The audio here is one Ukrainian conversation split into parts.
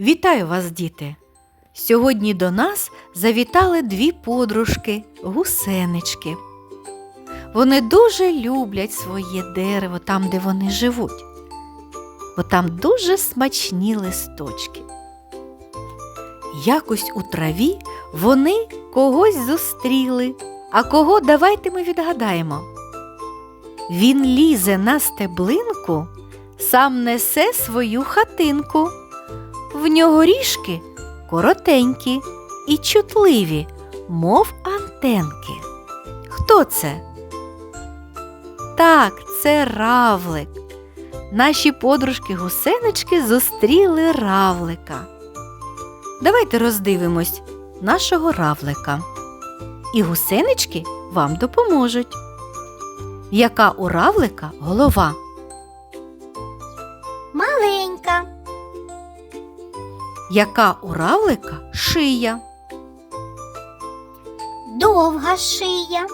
Вітаю вас, діти! Сьогодні до нас завітали дві подружки гусенички. Вони дуже люблять своє дерево там, де вони живуть, бо там дуже смачні листочки. Якось у траві вони когось зустріли, а кого давайте ми відгадаємо. Він лізе на стеблинку, сам несе свою хатинку. В нього ріжки коротенькі і чутливі, мов антенки. Хто це? Так, це равлик. Наші подружки-гусенички зустріли равлика. Давайте роздивимось нашого равлика. І гусенички вам допоможуть. Яка у равлика голова? Яка у равлика шия? довга шия,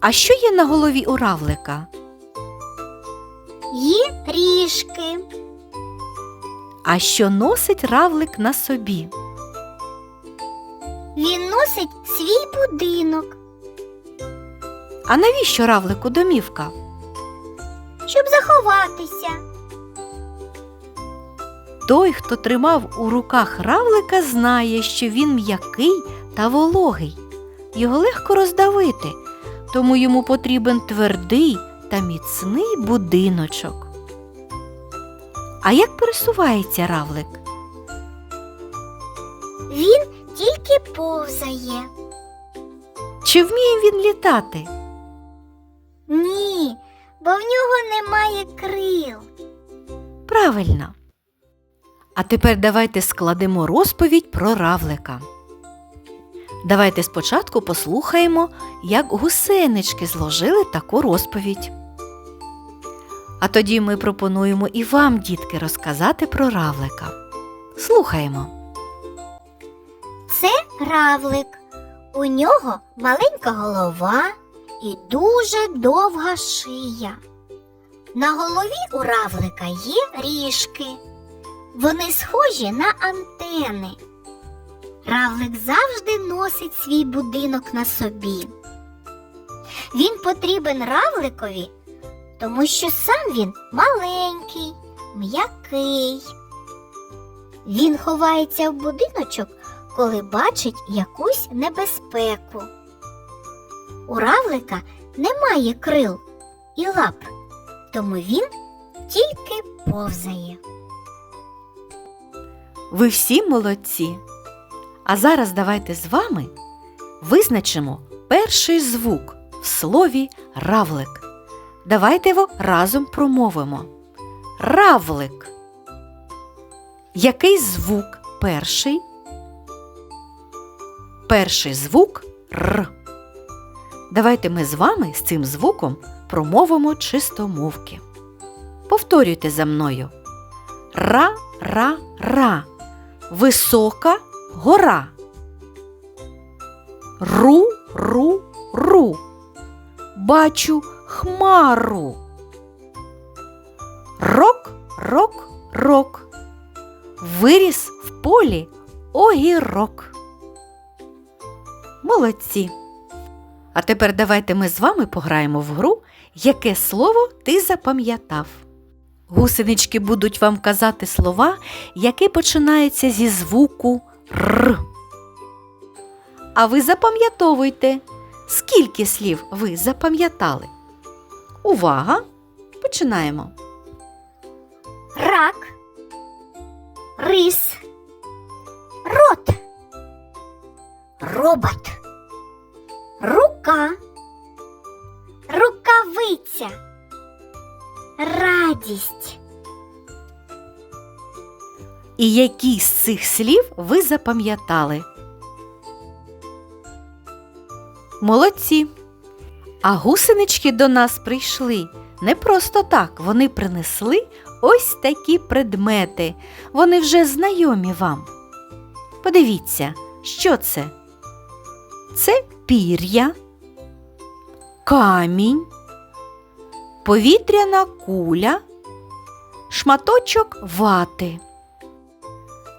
А що є на голові у равлика? є ріжки, А що носить равлик на собі? він носить свій будинок, А навіщо равлику домівка? щоб заховатися. Той, хто тримав у руках равлика, знає, що він м'який та вологий. Його легко роздавити, тому йому потрібен твердий та міцний будиночок. А як пересувається равлик? Він тільки повзає. Чи вміє він літати? Ні, бо в нього немає крил. Правильно. А тепер давайте складемо розповідь про равлика. Давайте спочатку послухаємо, як гусенички зложили таку розповідь. А тоді ми пропонуємо і вам, дітки, розказати про равлика. Слухаємо. Це равлик. У нього маленька голова і дуже довга шия. На голові у равлика є ріжки. Вони схожі на антени. Равлик завжди носить свій будинок на собі. Він потрібен равликові, тому що сам він маленький, м'який. Він ховається в будиночок коли бачить якусь небезпеку. У равлика немає крил і лап, тому він тільки повзає. Ви всі молодці. А зараз давайте з вами визначимо перший звук в слові равлик. Давайте його разом промовимо. Равлик. Який звук перший? Перший звук Р. Давайте ми з вами з цим звуком промовимо чистомовки. Повторюйте за мною. Ра-ра-ра. Висока гора. Ру-ру-ру. Бачу хмару. Рок-рок-рок. Виріс в полі огірок. Молодці. А тепер давайте ми з вами пограємо в гру, яке слово ти запам'ятав. Гусенички будуть вам казати слова, які починаються зі звуку Р. А ви запам'ятовуйте, скільки слів ви запам'ятали. Увага! Починаємо. Рак, рис, рот, робот, рука, рукавиця, радість. І які з цих слів ви запам'ятали? Молодці! А гусенички до нас прийшли не просто так. Вони принесли ось такі предмети. Вони вже знайомі вам. Подивіться, що це? Це пір'я, камінь, повітряна куля, шматочок вати.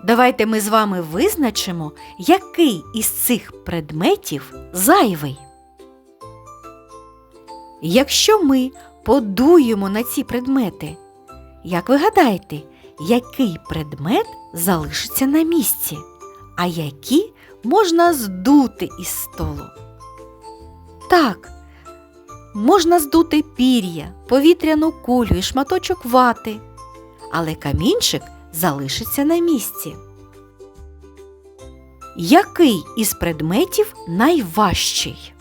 Давайте ми з вами визначимо, який із цих предметів зайвий. Якщо ми подуємо на ці предмети, як ви гадаєте, який предмет залишиться на місці, а які можна здути із столу? Так, можна здути пір'я, повітряну кулю і шматочок вати, але камінчик залишиться на місці. Який із предметів найважчий?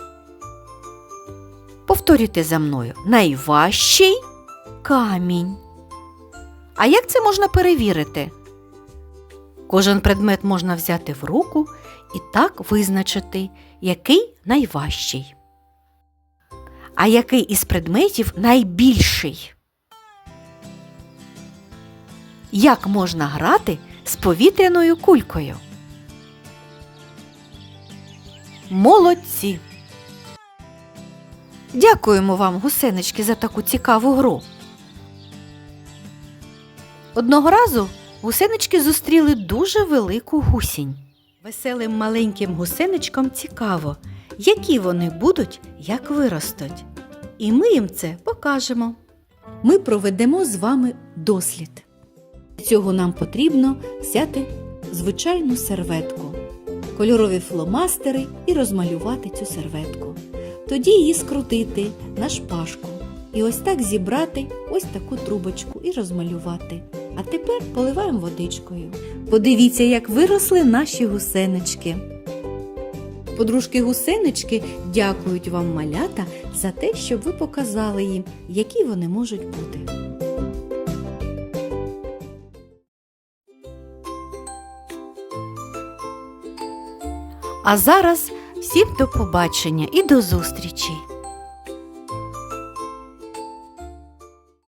Повторюйте за мною. Найважчий камінь. А як це можна перевірити? Кожен предмет можна взяти в руку і так визначити, який найважчий. А який із предметів найбільший? Як можна грати з повітряною кулькою? Молодці! Дякуємо вам, гусенички, за таку цікаву гру. Одного разу гусенички зустріли дуже велику гусінь. Веселим маленьким гусеничкам цікаво, які вони будуть, як виростуть. І ми їм це покажемо. Ми проведемо з вами дослід. Для цього нам потрібно взяти звичайну серветку, кольорові фломастери і розмалювати цю серветку. Тоді її скрутити на шпажку і ось так зібрати ось таку трубочку і розмалювати. А тепер поливаємо водичкою. Подивіться, як виросли наші гусенички. Подружки гусенички дякують вам, малята, за те, щоб ви показали їм, які вони можуть бути. А зараз всім до побачення і до зустрічі!